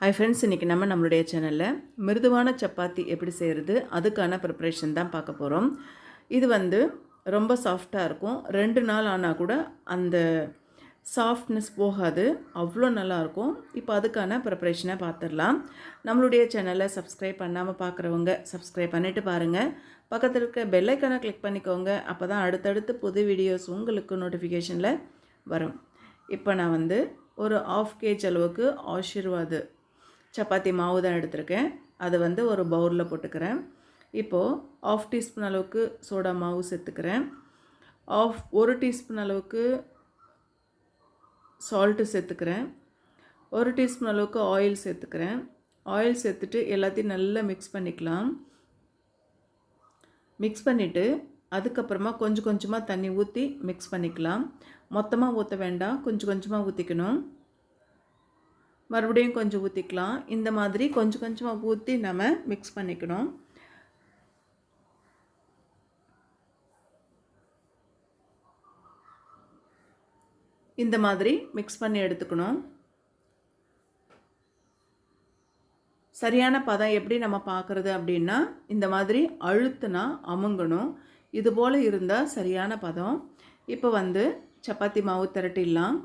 Hi friends இன்றைக்கி நம்ம நம்மளுடைய சேனலில் மிருதுவான சப்பாத்தி எப்படி செய்கிறது அதுக்கான ப்ரிப்ரேஷன் தான் பார்க்க போகிறோம் இது வந்து ரொம்ப சாஃப்டாக இருக்கும். ரெண்டு நாள் ஆனால் கூட அந்த சாஃப்ட்னஸ் போகாது. அவ்வளோ நல்லாயிருக்கும் இப்போ அதுக்கான ப்ரிப்ரேஷனை பார்த்துடலாம். நம்மளுடைய சேனலை சப்ஸ்கிரைப் பண்ணாமல் பார்க்குறவங்க சப்ஸ்கிரைப் பண்ணிவிட்டு பாருங்கள் பக்கத்தில் இருக்க பெல்லைக்கானை கிளிக் பண்ணிக்கோங்க. அப்போ தான் அடுத்தடுத்து புது வீடியோஸ் உங்களுக்கு நோட்டிஃபிகேஷனில் வரும். இப்போ நான் வந்து ஒரு ஆஃப் கேஜ் அளவுக்கு ஆஷீர்வாது சப்பாத்தி மாவு தான் எடுத்திருக்கேன். அதை வந்து ஒரு பவுலில் போட்டுக்கிறேன். இப்போது ஆஃப் டீஸ்பூன் அளவுக்கு சோடா மாவு சேர்த்துக்கிறேன். ஆஃப் ஒரு டீஸ்பூன் அளவுக்கு சால்ட்டு சேர்த்துக்கிறேன். ஒரு டீஸ்பூன் அளவுக்கு ஆயில் சேர்த்துக்கிறேன். ஆயில் சேர்த்துட்டு எல்லாத்தையும் நல்லா மிக்ஸ் பண்ணிக்கலாம். மிக்ஸ் பண்ணிவிட்டு அதுக்கப்புறமா கொஞ்சம் கொஞ்சமாக தண்ணி ஊற்றி மிக்ஸ் பண்ணிக்கலாம். மொத்தமாக ஊற்ற வேண்டாம். கொஞ்சம் கொஞ்சமாக ஊற்றிக்கணும் மறுபடியும் கொஞ்சம் ஊற்றிக்கலாம் இந்த மாதிரி கொஞ்சம் கொஞ்சமாக ஊற்றி நம்ம மிக்ஸ் பண்ணிக்கணும். இந்த மாதிரி மிக்ஸ் பண்ணி எடுத்துக்கணும். சரியான பதம் எப்படி நம்ம பார்க்குறது அப்படின்னா இந்த மாதிரி அழுத்துனா அமுங்கணும். இது போல் இருந்தால் சரியான பதம். இப்போ வந்து சப்பாத்தி மாவு திரட்டிடலாம்.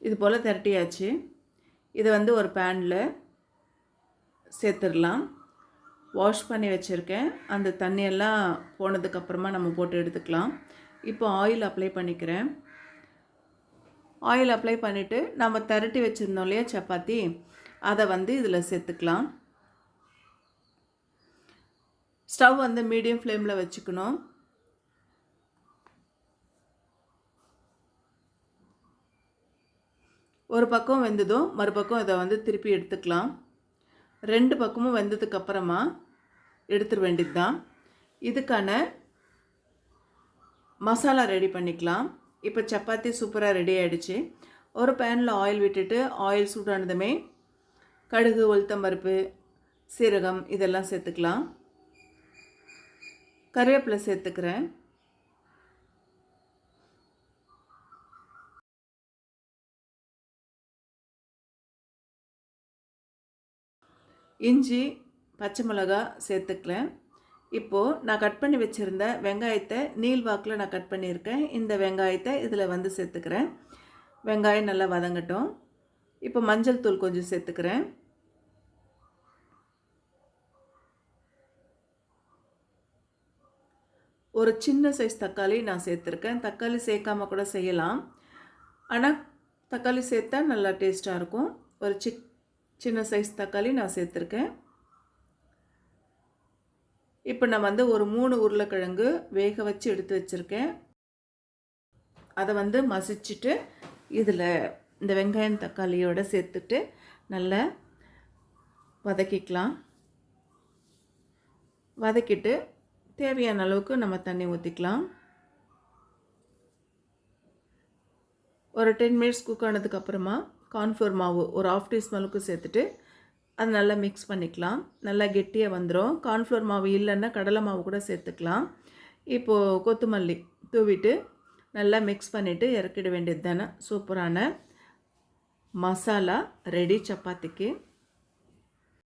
இது போல் திரட்டியாச்சு. இதை வந்து ஒரு பேனில் சேர்த்துடலாம். வாஷ் பண்ணி வச்சுருக்கேன். அந்த தண்ணியெல்லாம் போனதுக்கப்புறமா நம்ம போட்டு எடுத்துக்கலாம். இப்போ ஆயில் அப்ளை பண்ணிக்கிறேன். ஆயில் அப்ளை பண்ணிவிட்டு நம்ம திரட்டி வச்சுருந்தோம் இல்லையா சப்பாத்தி? அதை வந்து இதில் சேர்த்துக்கலாம். ஸ்டவ் வந்து மீடியம் ஃப்ளேமில் வச்சுக்கணும். ஒரு பக்கம் வெந்ததும் மறுபக்கம் இதை வந்து திருப்பி எடுத்துக்கலாம். ரெண்டு பக்கமும் வெந்ததுக்கு அப்புறமா எடுத்துட வேண்டியது தான் இதுக்கான மசாலா ரெடி பண்ணிக்கலாம். இப்போ சப்பாத்தி சூப்பராக ரெடி ஆகிடுச்சு ஒரு பேனில் ஆயில் விட்டுட்டு ஆயில் சூடானதுமே கடுகு உளுத்தம்பருப்பு சீரகம் இதெல்லாம் சேர்த்துக்கலாம். கருவேப்பிலை சேர்த்துக்கிறேன். இஞ்சி பச்சை மிளகா சேர்த்துக்கலேன். இப்போது நான் கட் பண்ணி வச்சுருந்த வெங்காயத்தை நீல் வாக்கில் நான் கட் பண்ணியிருக்கேன். இந்த வெங்காயத்தை இதில் வந்து சேர்த்துக்கிறேன். வெங்காயம் நல்லா வதங்கட்டும். இப்போ மஞ்சள் தூள் கொஞ்சம் சேர்த்துக்கிறேன். ஒரு சின்ன சைஸ் தக்காளி நான் சேர்த்துருக்கேன். தக்காளி சேர்க்காம கூட செய்யலாம். ஆனால் தக்காளி சேர்த்தா நல்லா டேஸ்ட்டாக இருக்கும். ஒரு சிக் சின்ன சைஸ் தக்காளி நான் சேர்த்துருக்கேன். இப்போ நான் வந்து ஒரு மூணு உருளைக்கிழங்கு வேக வச்சு எடுத்து வச்சுருக்கேன். அதை வந்து மசிச்சுட்டு இதில் இந்த வெங்காயம் தக்காளியோடு சேர்த்துட்டு நல்லா வதக்கிக்கலாம். வதக்கிட்டு தேவையான அளவுக்கு நம்ம தண்ணி ஊற்றிக்கலாம் ஒரு டென் மினிட்ஸ் குக் ஆனதுக்கப்புறமா கார்ன்ஃப்ளோர் மாவு ஒரு ஆஃப் டீஸ்பூன் அளவுக்கு சேர்த்துட்டு அது நல்லா மிக்ஸ் பண்ணிக்கலாம். நல்லா கெட்டியாக வந்துடும் கான்ஃப்ளோர் மாவு இல்லைன்னா கடலை மாவு கூட சேர்த்துக்கலாம். இப்போது கொத்தமல்லி தூவிட்டு நல்லா மிக்ஸ் பண்ணிவிட்டு இறக்கிட வேண்டியது தானே சூப்பரான மசாலா ரெடி சப்பாத்திக்கு.